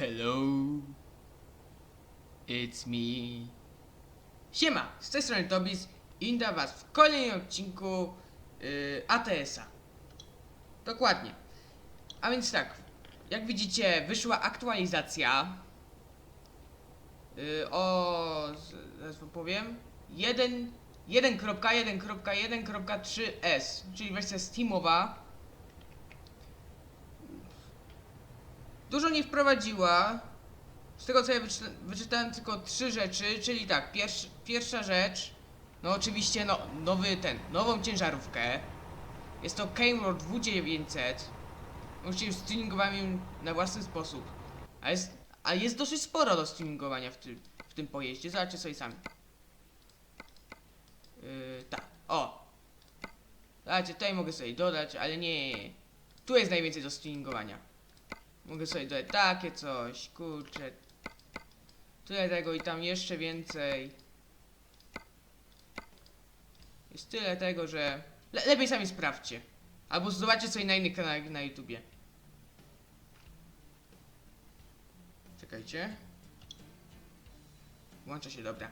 Hello. It's me. Siema, z tej strony Tobis i was w kolejnym odcinku yy, ATS-a. Dokładnie. A więc tak, jak widzicie, wyszła aktualizacja yy, o, zaraz wam powiem, 1 1.1.1.3s, czyli wersja Steamowa. Dużo nie wprowadziła. Z tego co ja wyczyta wyczytałem tylko trzy rzeczy, czyli tak, pierwsz, pierwsza rzecz, no oczywiście no, nowy ten, nową ciężarówkę. Jest to Kenworth W900. Możecie streamingować ją na własny sposób. A jest, a jest dosyć sporo do streamingowania w tym, w tym pojeździe. Zobaczcie sobie sami. Yy, tak, o. Zobaczcie, tutaj mogę sobie dodać, ale nie. Tu jest najwięcej do streamingowania. Mogę sobie dodać takie coś, kurczę. Tyle tego i tam jeszcze więcej. Jest tyle tego, że... Le lepiej sami sprawdźcie. Albo zobaczcie sobie na innych kanałach na YouTubie. Czekajcie. Włącza się, dobra.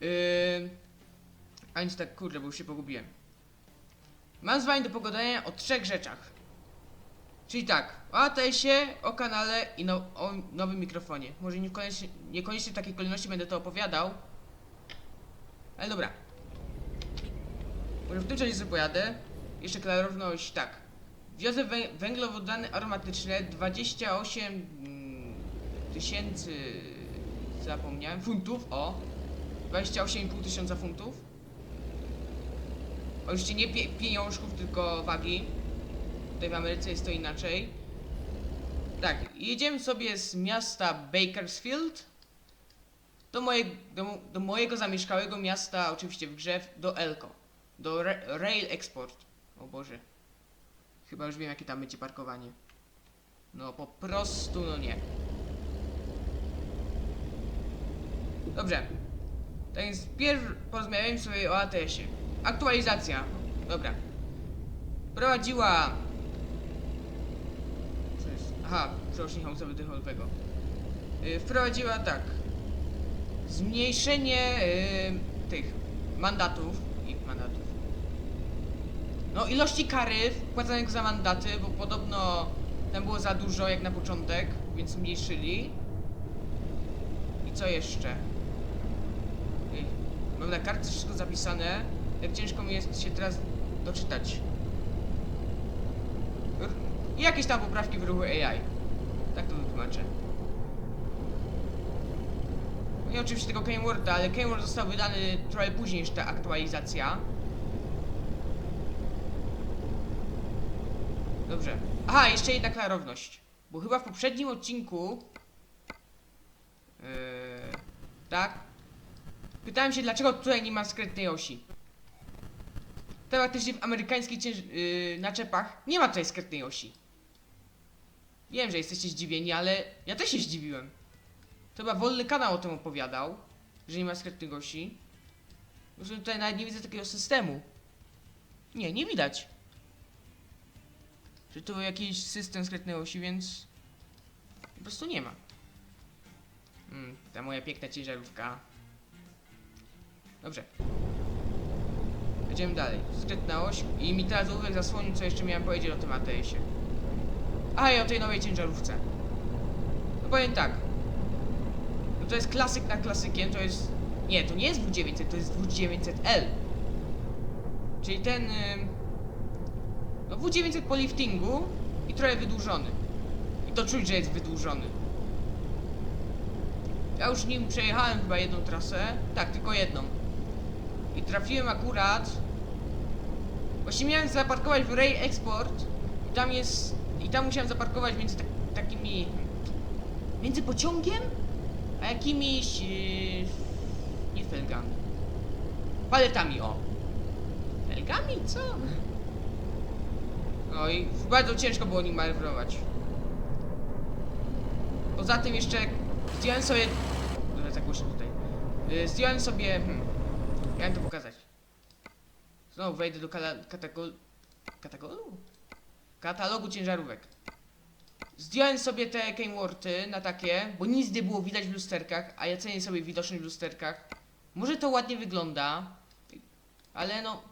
Yy... A więc tak, kurde, bo już się pogubiłem. Mam z wami do pogadania o trzech rzeczach. Czyli tak, o ATS-ie, o kanale i no, o nowym mikrofonie. Może niekoniecznie, niekoniecznie w takiej kolejności będę to opowiadał. Ale dobra. Może w tym czasie sobie pojadę. Jeszcze klarowność, tak. Wiozę wę węglowodany aromatyczne 28 mm, tysięcy... Zapomniałem. Funtów, o. 28,5 tysiąca funtów. Oczywiście nie pie pieniążków, tylko wagi. Tutaj w Ameryce jest to inaczej. Tak, jedziemy sobie z miasta Bakersfield do, moje, do, do mojego zamieszkałego miasta, oczywiście w grze, do Elko. Do Ra Rail Export. O Boże. Chyba już wiem, jakie tam będzie parkowanie. No po prostu, no nie. Dobrze. Tak więc pierw porozmawiajmy sobie o ATS-ie. Aktualizacja. Dobra. Prowadziła... Aha, przełącznik hamulca wydechowego. Yy, wprowadziła tak. Zmniejszenie yy, tych mandatów. Ich mandatów. No, ilości kary wpłacanych za mandaty, bo podobno tam było za dużo jak na początek, więc zmniejszyli. I co jeszcze? Ej, Mam na kartce wszystko zapisane. Jak ciężko mi jest się teraz doczytać. I jakieś tam poprawki w ruchu AI. Tak to wytłumaczę. No i oczywiście tego Kenwortha, ale Kenworth został wydany trochę później niż ta aktualizacja. Dobrze. Aha, jeszcze jedna klarowność. Bo chyba w poprzednim odcinku... Yy, tak? Pytałem się, dlaczego tutaj nie ma skretnej osi. Teoretycznie w amerykańskich. Yy, naczepach nie ma tutaj skretnej osi. Wiem, że jesteście zdziwieni, ale ja też się zdziwiłem. To chyba wolny kanał o tym opowiadał, że nie ma skretnych osi. Zresztą tutaj nawet nie widzę takiego systemu. Nie, nie widać. Że to był jakiś system skretnej osi, więc po prostu nie ma. Mm, ta moja piękna ciężarówka. Dobrze. Jedziemy dalej. Skrytna oś i mi teraz ołówek zasłonił, co jeszcze miałem powiedzieć o tym ATS-ie. A i o tej nowej ciężarówce. No powiem tak. No to jest klasyk na klasykiem, to jest... Nie, to nie jest W900, to jest W900L. Czyli ten... No W900 po liftingu i trochę wydłużony. I to czuć, że jest wydłużony. Ja już nim przejechałem chyba jedną trasę. Tak, tylko jedną. I trafiłem akurat. Właśnie miałem zaparkować w Ray Export. I tam jest. Tam musiałem zaparkować między tak, takimi. Między pociągiem? A jakimiś. Yy, nie felgami. Paletami, o. Felgami? Co? No i bardzo ciężko było nim manewrować. Poza tym jeszcze zdjąłem sobie. Zagłoszę tutaj. Yy, zdjąłem sobie. Hmm, miałem to pokazać. Znowu wejdę do kala- katagol... Katagolu? Katalogu ciężarówek. Zdjąłem sobie te Keywordy na takie, bo nic nie było widać w lusterkach, a ja cenię sobie widoczność w lusterkach. Może to ładnie wygląda, ale no,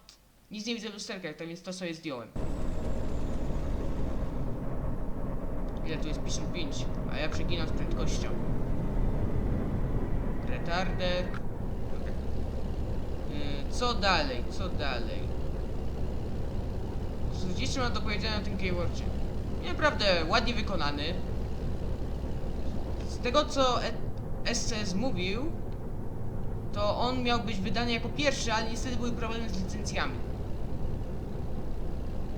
nic nie widzę w lusterkach, tak więc to sobie zdjąłem. Ile tu jest 55, a ja przeginam z prędkością. Retarder. Yy, co dalej, co dalej? Jeszcze mam do powiedzenia o tym keywordzie? Naprawdę ładnie wykonany. Z tego co e SCS mówił, to on miał być wydany jako pierwszy, ale niestety były problemy z licencjami.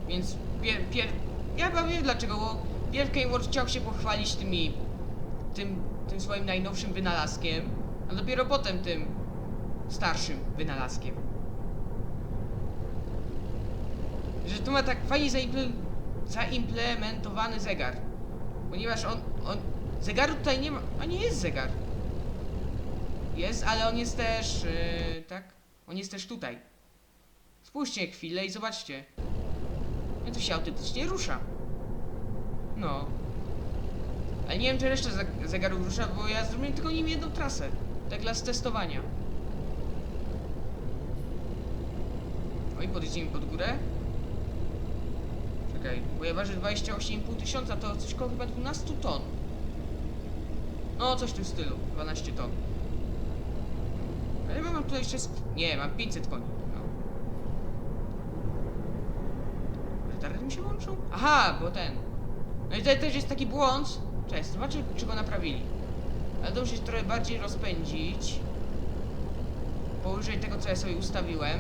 Więc pier, pier, ja chyba wiem dlaczego, bo Pierre Keyword chciał się pochwalić tymi, tym, tym swoim najnowszym wynalazkiem, a dopiero potem tym starszym wynalazkiem. Że tu ma tak fajnie zaimple, zaimplementowany zegar. Ponieważ on, on... Zegaru tutaj nie ma... A nie jest zegar. Jest, ale on jest też... Yy, tak? On jest też tutaj. Spójrzcie chwilę i zobaczcie. No to się autentycznie rusza. No. Ale nie wiem, czy reszta zeg- zegarów rusza, bo ja zrobiłem tylko nim jedną trasę. Tak dla testowania. Oj, podjedziemy pod górę. Czekaj, bo ja ważę 28,5 tysiąca, to coś koło chyba 12 ton. No, coś w tym stylu, 12 ton. Ale ja mam tutaj jeszcze... Nie, mam 500 koni. No. Retardy mi się łączą? Aha, bo ten... No i tutaj też jest taki błąd. Cześć, zobaczę, czy go naprawili. Ale to się trochę bardziej rozpędzić. Powyżej tego, co ja sobie ustawiłem.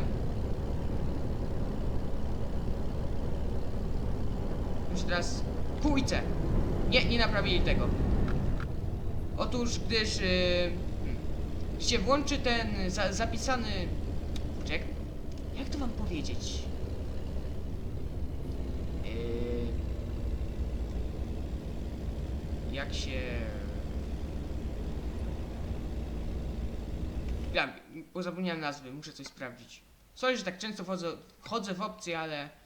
Teraz pójdę. Nie, nie naprawili tego. Otóż, gdyż yy, się włączy ten za, zapisany... Czek, jak to wam powiedzieć? Yy, jak się... Ja, bo zapomniałem nazwy, muszę coś sprawdzić. Sorry, że tak często wchodzę, wchodzę w opcje, ale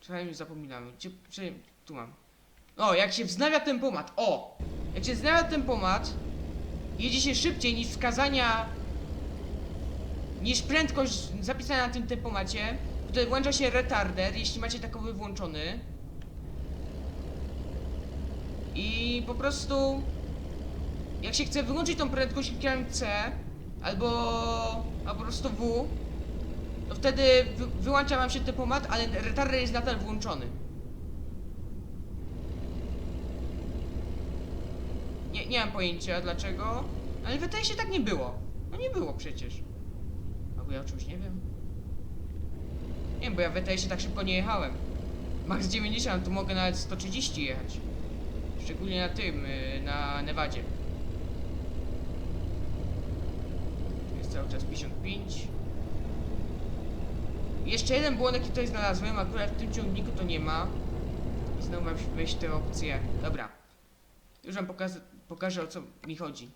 czasami zapominam. Gdzie, gdzie, tu mam. O, jak się wznawia tempomat. O! Jak się wznawia tempomat, jedzie się szybciej niż wskazania, niż prędkość zapisana na tym tempomacie, wtedy włącza się retarder, jeśli macie takowy włączony. I po prostu, jak się chce wyłączyć tą prędkość klikam C, albo, albo po prostu W, to wtedy wy, wyłącza wam się tempomat, ale retarder jest nadal włączony. Nie, nie mam pojęcia dlaczego, ale wydaje się tak nie było. No nie było przecież. Albo ja o czymś nie wiem. Nie wiem, bo ja wydaje się tak szybko nie jechałem. Max 90, tu mogę nawet 130 jechać. Szczególnie na tym, y, na Nevadzie. Jest cały czas 55. Jeszcze jeden błąd, jaki tutaj znalazłem, akurat w tym ciągniku to nie ma. I znowu mam wejść te opcje. Dobra. Już wam pokażę, pokażę o co mi chodzi.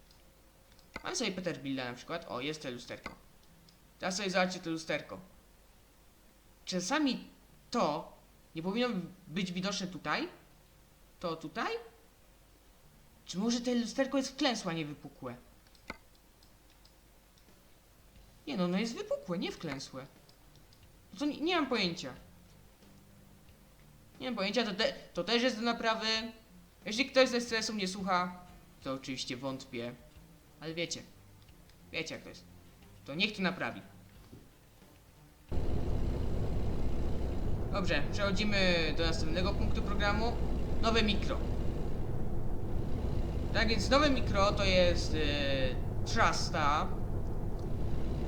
Mam sobie Peterbilda na przykład. O, jest to lusterko. Teraz sobie zobaczcie to lusterko. Czasami to nie powinno być widoczne tutaj? To tutaj? Czy może to lusterko jest wklęsłe, a nie wypukłe? Nie no, no jest wypukłe, nie wklęsłe. To nie, nie mam pojęcia. Nie mam pojęcia, to, te, to też jest do naprawy. Jeśli ktoś ze stresu mnie słucha, to oczywiście wątpię. Ale wiecie. Wiecie jak to jest. To niech to naprawi. Dobrze, przechodzimy do następnego punktu programu. Nowe mikro. Tak więc nowe mikro to jest yy, Trusta.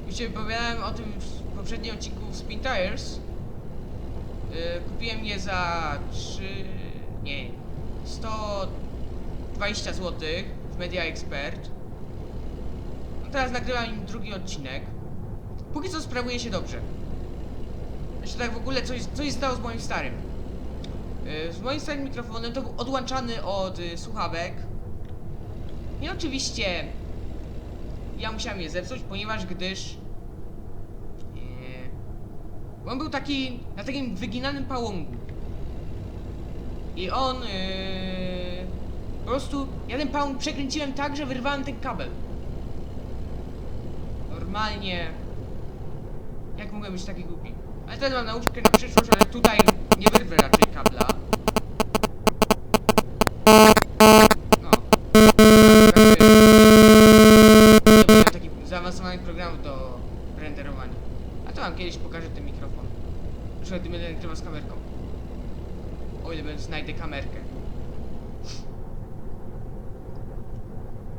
Już się wypowiadałem o tym w poprzednim odcinku Spin Tires. Yy, kupiłem je za 3... nie... 120 zł w Media Expert. No teraz nagrywam im drugi odcinek. Póki co sprawuje się dobrze. Jeszcze tak w ogóle coś, coś stało z moim starym. Yy, z moim starym mikrofonem to był odłączany od y, słuchawek. I oczywiście ja musiałem je zepsuć, ponieważ gdyż on był taki na takim wyginanym pałągu. I on yy, prostu ja ten pałąk przekręciłem tak, że wyrwałem ten kabel. Normalnie... Jak mogłem być taki głupi? Ale teraz mam nauczkę na przyszłość, ale tutaj nie wyrwę raczej kabla. No. Nie takich zaawansowanych programów do renderowania. A to wam kiedyś pokażę ten mikrofon. Na przykład gdy będę nagrywał z kamerką. O ile znajdę kamerkę.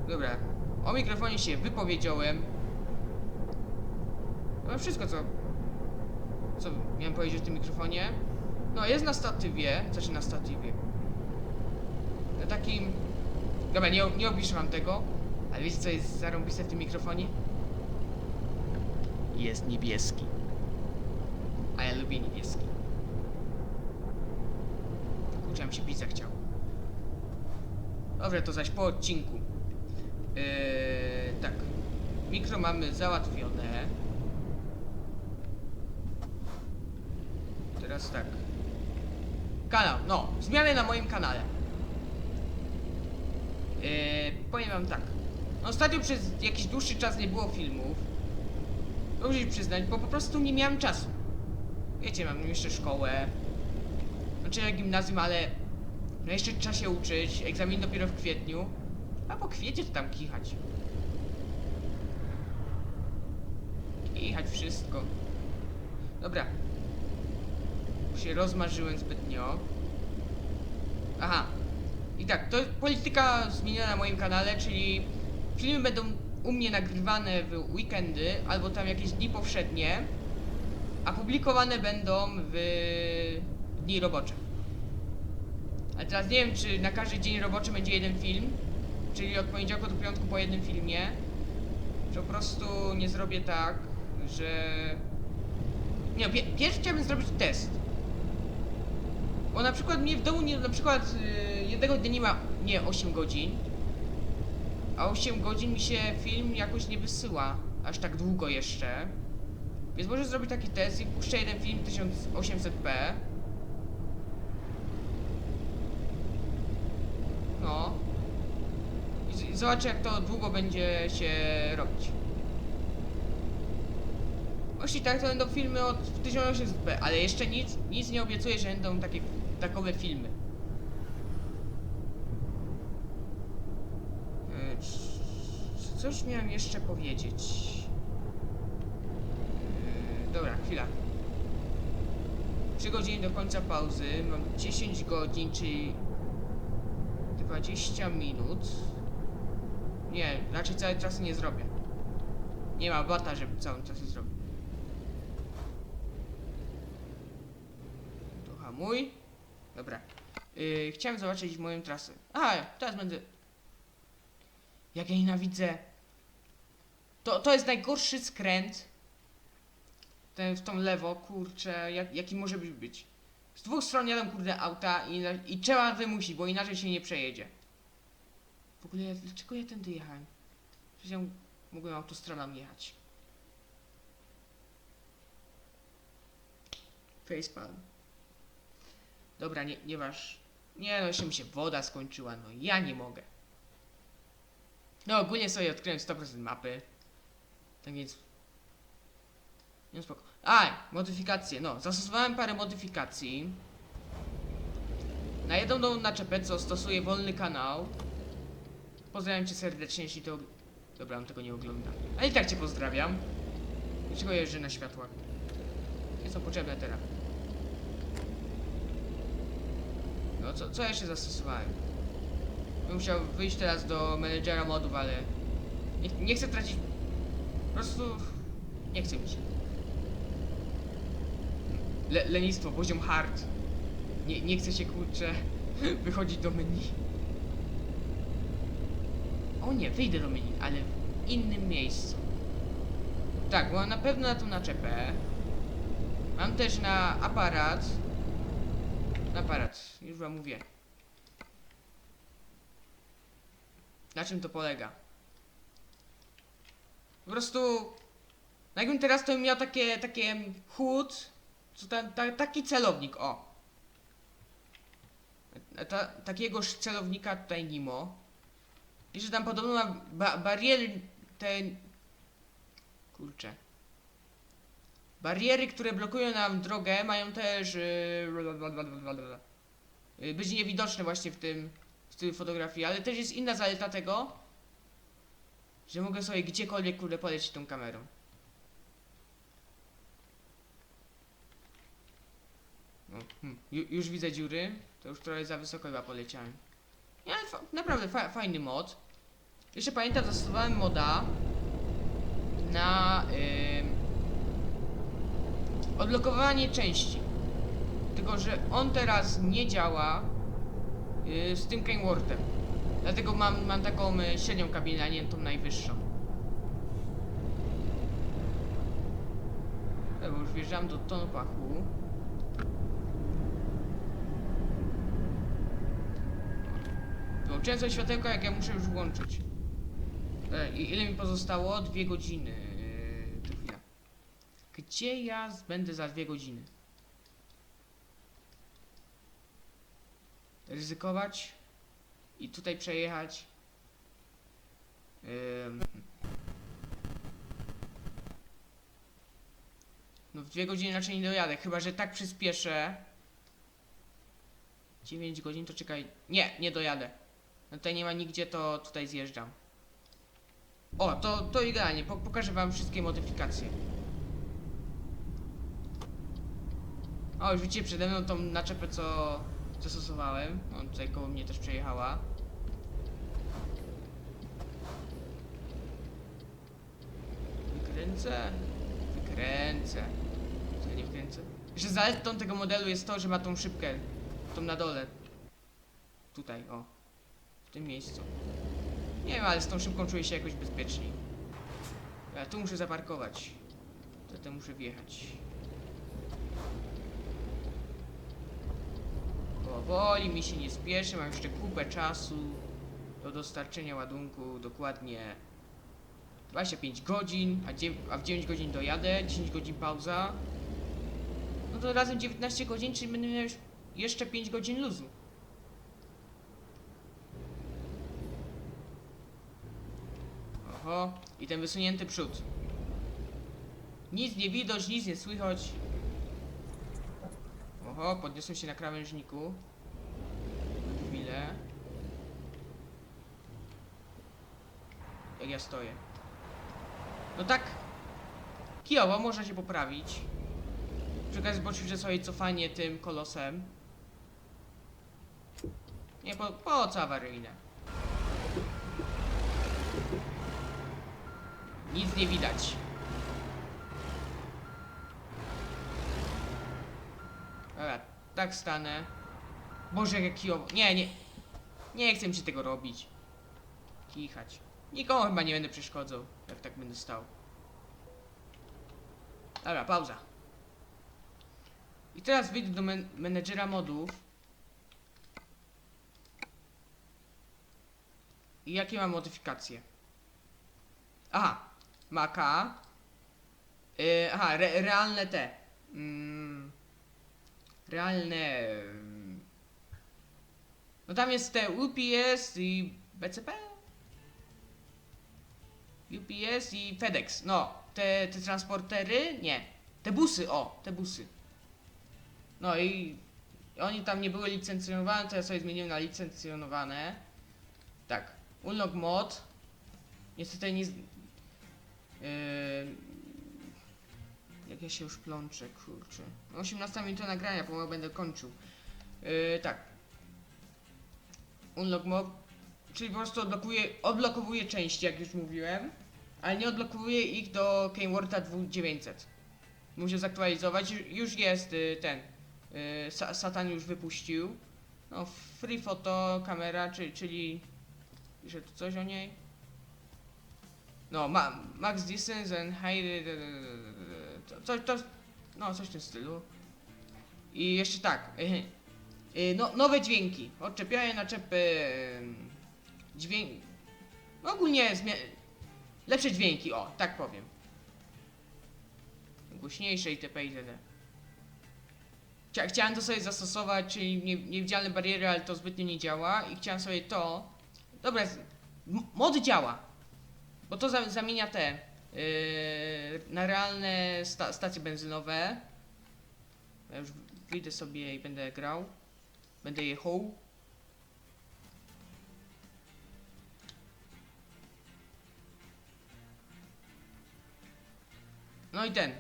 Dobra. O mikrofonie się wypowiedziałem. Chyba wszystko co... Co miałem powiedzieć o tym mikrofonie. No jest na statywie. Znaczy na statywie. Na takim... Dobra, nie, nie opiszę wam tego. Ale wiecie co jest zarąbiste w tym mikrofonie? Jest niebieski. A ja lubię niebieski. Kurczę, mi się pizza chciał. Dobra, to zaś po odcinku. Yy, tak. Mikro mamy załatwione. Teraz tak. Kanał, no, zmiany na moim kanale. Yy, powiem wam tak. Ostatnio przez jakiś dłuższy czas nie było filmów. Muszę przyznać, bo po prostu nie miałem czasu. Wiecie, mam jeszcze szkołę. Znaczy jak gimnazjum, ale no jeszcze trzeba się uczyć. Egzamin dopiero w kwietniu. A po kwiecie to tam kichać. Kichać wszystko. Dobra. Się rozmarzyłem zbytnio. Aha. I tak, to polityka zmieniona na moim kanale, czyli filmy będą u mnie nagrywane w weekendy albo tam jakieś dni powszednie, a publikowane będą w dni robocze. Ale teraz nie wiem, czy na każdy dzień roboczy będzie jeden film, czyli od poniedziałku do piątku po jednym filmie, czy po prostu nie zrobię tak, że... Nie, pie pierwszy chciałbym zrobić test. Bo na przykład mnie w domu nie, na przykład y, jednego dnia nie ma, nie, 8 godzin, a 8 godzin mi się film jakoś nie wysyła, aż tak długo jeszcze. Więc może zrobić taki test i puszczę jeden film 1800p. No. I, i zobaczę jak to długo będzie się robić. Jeśli tak, to będą filmy od 1800p, ale jeszcze nic, nic nie obiecuję, że będą takie, takowe filmy. E, Coś miałem jeszcze powiedzieć. Chwila. 3 godziny do końca pauzy. Mam 10 godzin, czyli 20 minut. Nie, raczej cały czas nie zrobię. Nie ma bata, żeby cały czas nie zrobił. To hamuj. Dobra. Yy, chciałem zobaczyć moją trasę. A, teraz będę. Jak ja nienawidzę. To, to jest najgorszy skręt. Ten w tą lewo, kurczę, jak, jaki może być być. Z dwóch stron jadą kurde auta i, i trzeba wymusić, bo inaczej się nie przejedzie. W ogóle ja- dlaczego ja tędy jechałem? Przecież ja mogłem autostradą jechać. Facepalm. Dobra, nie, nie masz. Nie no, jeszcze mi się woda skończyła, no ja nie mogę. No ogólnie sobie odkryłem 100% mapy. Tak więc... Nie spoko. A, modyfikacje, no, zastosowałem parę modyfikacji. Na jedną naczepę, co stosuje wolny kanał. Pozdrawiam cię serdecznie, jeśli to... Dobra, on tego nie ogląda. Ale i tak cię pozdrawiam. Dlaczego jeżdżę na światłach? Nie są potrzebne teraz. No, co, co jeszcze zastosowałem? Bym musiał wyjść teraz do menedżera modów, ale... Nie, nie chcę tracić... Po prostu... Nie chcę mi się. Le, lenistwo, poziom hard. Nie, nie chcę się kurczę wychodzić do menu. O nie, wyjdę do menu, ale w innym miejscu. Tak, bo na pewno na tą naczepę. Mam też na aparat. Na aparat, już wam mówię. Na czym to polega? Po prostu. Jakbym teraz to miał takie, takie chód, co ta, ta, taki celownik, o. ta, takiegoż celownika tutaj Nimo. I że tam podobno ma ba bariery te... Kurczę. Bariery, które blokują nam drogę, mają też. Yy, być niewidoczne właśnie w tym w tej fotografii, ale też jest inna zaleta tego, że mogę sobie gdziekolwiek kurde polecieć tą kamerą. No, ju, już widzę dziury, to już trochę za wysoko chyba poleciałem. Nie, ale fa naprawdę fa fajny mod. Jeszcze pamiętam, zastosowałem moda na ym, odblokowanie części. Tylko, że on teraz nie działa yy, z tym Kenworthem. Dlatego mam, mam taką y, średnią kabinę, a nie tą najwyższą. Dobra, już wjeżdżam do tonu pachu. Sobie światełko, jak ja muszę już włączyć. E, i ile mi pozostało? Dwie godziny. To chwila. Gdzie ja będę za dwie godziny? Ryzykować i tutaj przejechać. Ym. No w dwie godziny raczej nie dojadę, chyba że tak przyspieszę. 9 godzin to czekaj. Nie, nie dojadę. No tutaj nie ma nigdzie, to tutaj zjeżdżam. O, to, to idealnie. Po, pokażę wam wszystkie modyfikacje. O, już widzicie przede mną tą naczepę, co, co stosowałem. On tutaj koło mnie też przejechała. Wykręcę. Wykręcę. Co nie wkręcę? Jeszcze zaletą tego modelu jest to, że ma tą szybkę. Tą na dole. Tutaj, o. W tym miejscu. Nie wiem, ale z tą szybką czuję się jakoś bezpieczniej. Ja tu muszę zaparkować. Zatem muszę wjechać. Powoli mi się nie spieszy, mam jeszcze kupę czasu do dostarczenia ładunku, dokładnie 25 godzin, a, a w 9 godzin dojadę, 10 godzin pauza. No to razem 19 godzin, czyli będę miał już jeszcze 5 godzin luzu. Oho, i ten wysunięty przód. Nic nie widać, nic nie słychać. Oho, podniosłem się na krawężniku. Chwilę. Jak ja stoję. No tak. Kijowo można się poprawić. Przy okazji zobaczycie sobie cofanie tym kolosem. Nie, po, po co awaryjne? Nic nie widać. Dobra, tak stanę. Boże, jak kijowo. Nie, nie. Nie chcę mi się tego robić. Kichać. Nikomu chyba nie będę przeszkodzał, jak tak będę stał. Dobra, pauza. I teraz wyjdę do men menedżera modów. I jakie mam modyfikacje? Aha, Maka. Yy, aha, re, realne te. Mm, realne. mm. No tam jest te UPS i BCP? UPS i FedEx. No, te, te transportery? Nie. Te busy, o, te busy. No i oni tam nie były licencjonowane, to ja sobie zmieniłem na licencjonowane. Tak. Unlock mod. Niestety nie. Yy, jak ja się już plączę, kurczę. 18 minuta nagrania, pomału będę kończył. Yy, tak. Unlock mod. Czyli po prostu odblokuje, odblokowuje części, jak już mówiłem. Ale nie odblokowuje ich do Kenwortha 2900. Muszę zaktualizować. Ju- Już jest y, ten. Y, Sa Satan już wypuścił. No, free photo kamera, czyli, czyli. Pisze tu coś o niej. No, ma max distance and high. To, to, to, no, coś w tym stylu. I jeszcze tak. y, y, No, nowe dźwięki. Odczepianie naczepy. Dźwięk. No, ogólnie zmia- lepsze dźwięki, o, tak powiem. Głośniejsze itp. itd. Chcia, chciałem to sobie zastosować, czyli nie, niewidzialne bariery, ale to zbytnio nie działa i chciałem sobie to... Dobra, mod działa, bo to za, zamienia te yy, na realne sta, stacje benzynowe. Ja już wyjdę sobie i będę grał. Będę jechał. No i ten.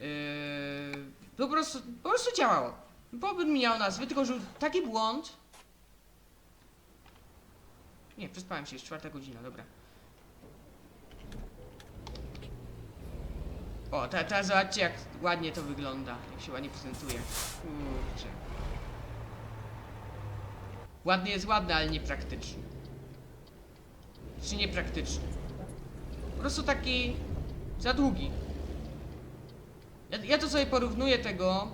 Yy, po prostu, po prostu działało. Pobyt miał nazwy, tylko że taki błąd. Nie, przespałem się, jest czwarta godzina, dobra. O, ta, ta, zobaczcie jak ładnie to wygląda, jak się ładnie prezentuje. Kurczę. Ładny jest ładny, ale niepraktyczny. Czy niepraktyczny? Po prostu taki za długi. Ja, ja to sobie porównuję tego.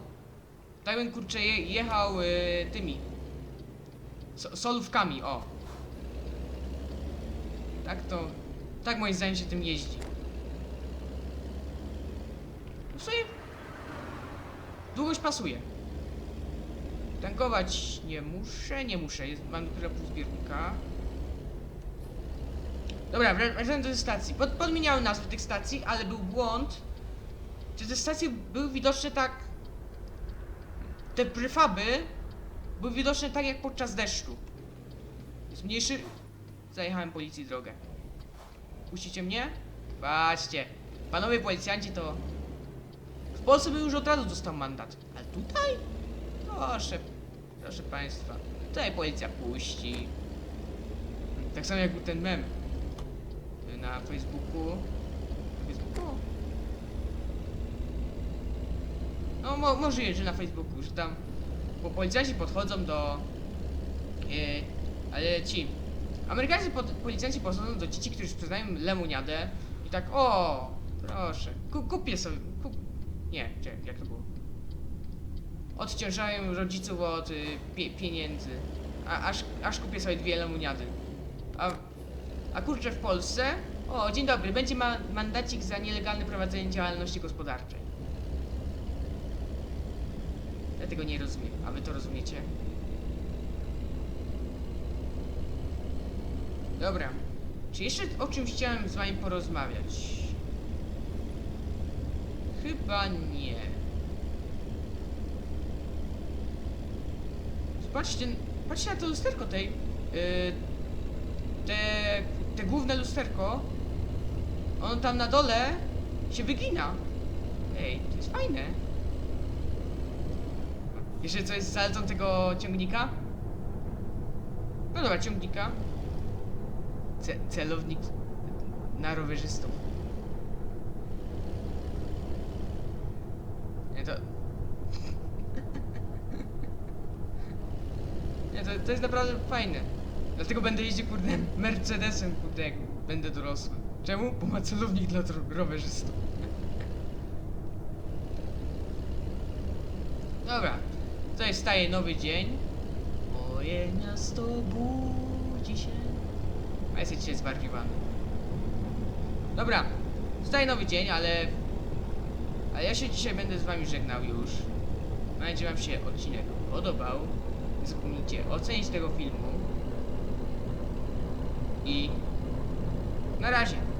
Tak bym kurczę je, jechał y, tymi. So, solówkami, o. Tak to. Tak moim zdaniem się tym jeździ. No sobie. Długość pasuje. Tankować nie muszę, nie muszę. Jest, mam dopiero pół zbiornika. Dobra, wracając do stacji. Pod, podmieniały nazwy tych stacji, ale był błąd. Czy te stacje były widoczne tak. Te prefaby były widoczne tak jak podczas deszczu. Jest mniejszy. Zajechałem policji drogę. Puścicie mnie? Patrzcie. Panowie policjanci to. W Polsce by już od razu dostał mandat. Ale tutaj? Proszę. Proszę państwa. Tutaj policja puści. Tak samo jak był ten mem na Facebooku. Na Facebooku? No, mo możliwe, że na Facebooku, że tam bo policjanci podchodzą do... Yy, ale ci... Amerykańscy pod, policjanci podchodzą do dzieci, którzy sprzedają lemoniadę i tak, o, proszę, ku, kupię sobie. Nie, czekaj, jak to było? Odciążają rodziców od y, pie pieniędzy, a, aż, aż kupię sobie dwie lemoniady. A a kurczę w Polsce? O, dzień dobry, będzie ma mandacik za nielegalne prowadzenie działalności gospodarczej. Ja tego nie rozumiem, a wy to rozumiecie? Dobra. Czy jeszcze o czymś chciałem z wami porozmawiać? Chyba nie. Zobaczcie, patrzcie na to lusterko tej. Yy, te, te główne lusterko, ono tam na dole się wygina. Ej, to jest fajne. Jeszcze co jest zaletą tego ciągnika? No dobra, ciągnika. Ce celownik na rowerzystów. Nie, to... Nie, to, to jest naprawdę fajne. Dlatego będę jeździł, kurde, Mercedesem, kurde, jak będę dorosły. Czemu? Bo ma celownik dla ro- rowerzystów. Dobra, tutaj staje nowy dzień. Moje miasto budzi się. A jesteś dzisiaj zwariowany. Dobra, staje nowy dzień, ale... Ale ja się dzisiaj będę z wami żegnał już. Mam nadzieję, wam się odcinek podobał. Zapomnijcie ocenić tego filmu. I na razie.